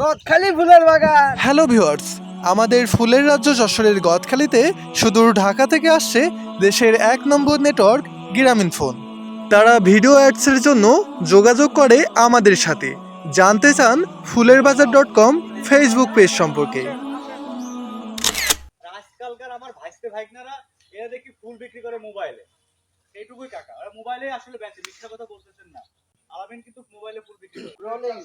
গদখালি ফুলের বাগান। Hello viewers আমাদের ফুলের রাজ্য যশোরের গদখালিতে সুদূর ঢাকা থেকে আসছে দেশের এক নম্বর নেটওয়ার্ক গ্রামীণ ফোন। তারা ভিডিও অ্যাডসের জন্য যোগাযোগ করে আমাদের সাথে। জানতে চান ফুলের বাজার ডট কম ফেসবুক পেজ সম্পর্কে আজকালকার আমার ভাইস্তে ভাইকনারা এরা দেখি ফুল বিক্রি করে মোবাইলে। এইটুকুই টাকা। ওরা মোবাইলে আসলে বেঁচে মিথ্যা কথা বলতেছেন না। আলামিন কিন্তু মোবাইলে ফুল বিক্রি করে। রোলিং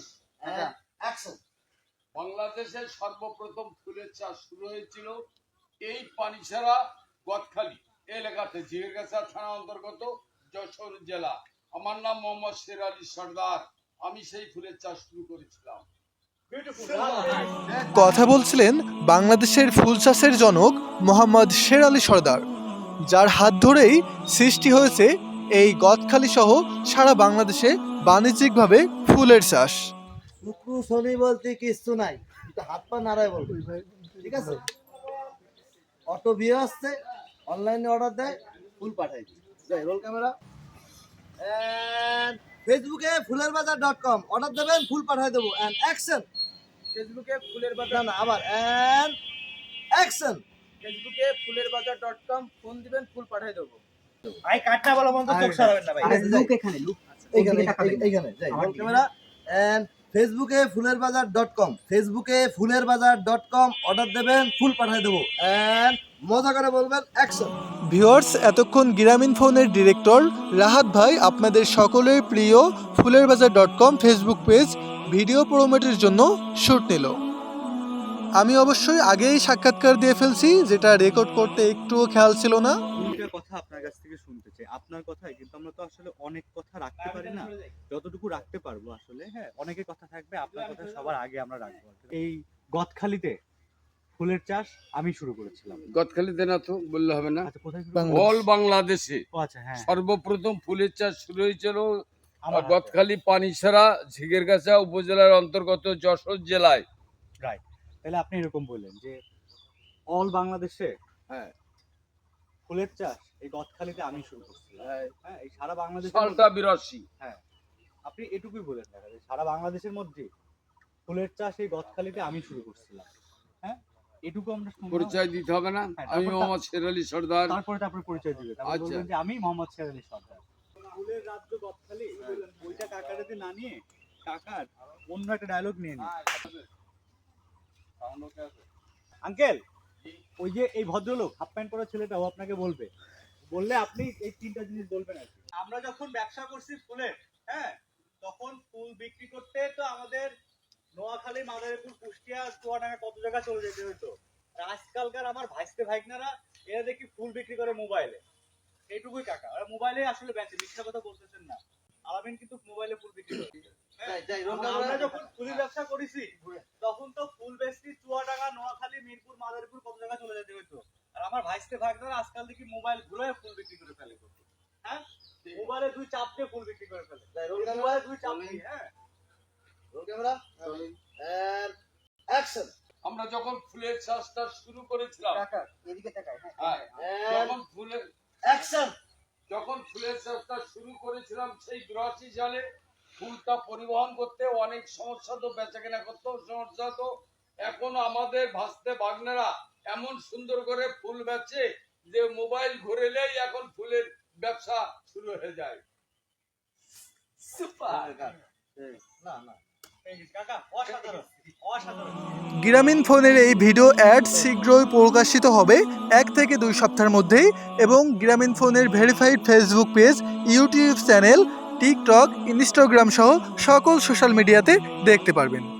বাংলাদেশের সর্বপ্রথম ফুলের চাষ শুরু হয়েছিল এই পানিছাড়া গদখালি এলাকাতে জিরগাছা থানা অন্তর্গত যশোর জেলা। আমার নাম মোহাম্মদ শের আলী সর্দার। আমি সেই ফুলের চাষ শুরু করেছিলাম। কথা বলছিলেন বাংলাদেশের ফুল চাষের জনক মোহাম্মদ শের আলী সর্দার, যার হাত ধরেই সৃষ্টি হয়েছে এই গদখালি সহ সারা বাংলাদেশে বাণিজ্যিকভাবে ফুলের চাষ। শুক্রু শনি বলতে কিছু নাই। হাত পা নাড়ায় বলবে। ঠিক আছে? অটো বিয়ে আসছে অনলাইনে অর্ডার দেয় ফুল পাঠাই যাই রোল ক্যামেরা ফেসবুকে ফুলের বাজার ডট কম অর্ডার দেবেন ফুল পাঠাই দেবো। অ্যান্ড অ্যাকশন ফেসবুকে ফুলের বাজার না না আবার। অ্যান্ড অ্যাকশন ফেসবুকে ফুলের বাজার ডট কম ফোন দিবেন ফুল পাঠিয়ে দেবো। ভাই কাটটা বলো তো চোখ সারাবেন না ভাই। এইখানে এই- এইখানে যাই রোল ক্যামেরা অ্যান্ড ফেসবুকে ফুলের বাজার ডট কম ফেসবুকে ফুলের বাজার ডট কম অর্ডার দেবেন ফুল পাঠাই দেবো। অ্যান্ড মজা করে বলবেন অ্যাকশন ভিওর্স এতক্ষণ গ্রামীণ ফোনের ডিরেক্টর রাহাত ভাই, আপনাদের সকলের প্রিয় ফুলের বাজার dot com Facebook page video প্রোমোটের জন্য শ্যুট নিল। আমি অবশ্যই আগেই সাক্ষাৎকার দিয়ে ফেলছি, যেটা রেকর্ড করতে একটুও খেয়াল ছিল না। দুইটা কথা আপনার কাছ থেকে শুনতে চাই। আপনার কথাই কিন্তু আমরা তো আসলে অনেক কথা রাখতে পারি না। যতটুকু রাখতে পারব আসলে হ্যাঁ অনেকের কথা থাকবে আপনার কথা সবার আগে আমরা রাখব। এই গদখালিতে ফুলের চাষ আমি শুরু করেছিলাম। গদখালিতে না তো বললে হবে না। আচ্ছা কোথায় অল বাংলাদেশে। আচ্ছা হ্যাঁ। সর্বপ্রথম ফুলের চাষ শুরু হয়েছিল। গদখালি পানিছাড়া ঝিগেরগাছা উপজেলার অন্তর্গত যশোর জেলায়। রাইট তাহলে আপনি এরকম বললেন যে অল বাংলাদেশে হ্যাঁ। ফুলের চাষ এই গদখালিতে আমি শুরু করছিলাম হ্যাঁ। এই সারা বাংলাদেশে সালটা বিরাশি আপনি এটুকুই বলেন দেখা সারা বাংলাদেশের মধ্যে ফুলের চাষ এই গদখালিতে আমি শুরু করছিলাম। হ্যাঁ এটুকু আমরা। পরিচয় দিতে হবে না। হ্যাঁ, আমি মোহাম্মদ শের আলী সর্দার। তারপরে তারপরে পরিচয় দিবে তারপর আচ্ছা। যে আমি মোহাম্মদ শের আলী সর্দার। ফুলের রাজ্য গদখালি ওইটা কাকারেতে না নিয়ে কাকার অন্য একটা ডায়লগ নিয়ে নিই আঙ্কেল! ওই যে এই ভদ্রলোক হাফ প্যান্ট পরা ছেলেটা ও আপনাকে বলবে। বললে আপনি এই তিনটা জিনিস বলবেন আর আমরা যখন ব্যবসা করছি ফুলের হ্যাঁ তখন ফুল বিক্রি করতে তো আমাদের নোয়াখালী মাদারীপুর কুষ্টিয়া চুয়াডাঙ্গা কত জায়গা চলে যেতে হতো আর আজকালকার আমার ভাইস্তে ভাইকনারা এরা দেখি ফুল বিক্রি করে মোবাইলে। এইটুকুই টাকা। ওরা মোবাইলে আসলে বেঁচে মিথ্যা কথা বলতেছেন না। আলামিন কিন্তু মোবাইলে ফুল বিক্রি করে হ্যাঁ, যাই, যাই, আমরা যখন ফুলের ব্যবসা করেছি তখন তো ফুল বেচতি চুয়াডাঙ্গা নোয়াখালী মিরপুর মাদারীপুর কত জায়গা চলে যেতে হতো আর আমার ভাইস্তে ভাইকনারা আজকাল দেখি মোবাইল ঘুরে ফুল বিক্রি করে ফেলে হ্যাঁ? মোবাইলে দুই চাপ দিয়ে ফুল বিক্রি করে ফেলে। মোবাইলে দুই চাপ দিয়ে হ্যাঁ। Roll camera. অ্যাকশন আমরা যখন ফুলের চাষটা শুরু করেছিলাম এদিকে তাকাই হ্যাঁ। হ্যাঁ, যখন ফুলের অ্যাকশন যখন ফুলের চাষটা শুরু করেছিলাম সেই বিরাশি সালে ফুলটা পরিবহন করতে অনেক সমস্যা তো বেচা কেনা করতেও সমস্যা তো। এখন আমাদের ভাসতে বাগনেরা এমন সুন্দর করে ফুল বেচে যে মোবাইল ঘুরেলেই এখন ফুলের ব্যবসা শুরু হয়ে যায়। গ্রামীণ ফোনের এই ভিডিও অ্যাড শীঘ্রই প্রকাশিত হবে এক থেকে দুই সপ্তাহের মধ্যেই এবং গ্রামীণ ফোনের verified Facebook page YouTube channel TikTok Instagram সহ সকল সোশ্যাল মিডিয়াতে দেখতে পারবেন।